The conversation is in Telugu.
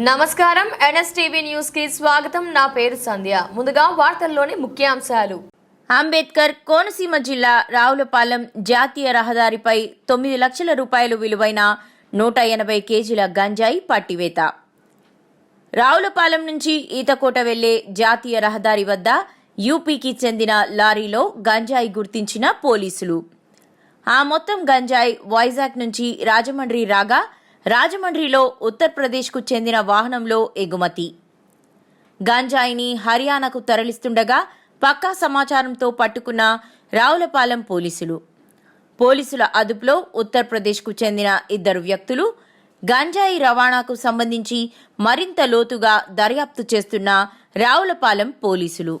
నమస్కారం. ఎన్ఎస్టీవీ న్యూస్కి స్వాగతం. నా పేరు సంధ్య. ముందుగా వార్తల్లోని ముఖ్యాంశాలు. అంబేద్కర్ కోనసీమ జిల్లా రావులపాలెం జాతీయ రహదారిపై తొమ్మిది లక్షల రూపాయలు విలువైన నూట ఎనభై కేజీల గంజాయి పట్టివేత. రావులపాలెం నుంచి ఈతకోట వెళ్ళే జాతీయ రహదారి వద్ద యూపీకి చెందిన లారీలో గంజాయి గుర్తించిన పోలీసులు. ఆ మొత్తం గంజాయి వైజాగ్ నుంచి రాజమండ్రి రాగా రాజమండ్రిలో ఉత్తరప్రదేశ్కు చెందిన వాహనంలో ఎగుమతి. గంజాయిని హర్యానాకు తరలిస్తుండగా పక్కా సమాచారంతో పట్టుకున్న రావులపాలెం పోలీసులు. పోలీసుల అదుపులో ఉత్తరప్రదేశ్కు చెందిన ఇద్దరు వ్యక్తులు గంజాయి రవాణాకు సంబంధించి మరింత లోతుగా దర్యాప్తు చేస్తున్న రావులపాలెం పోలీసులు.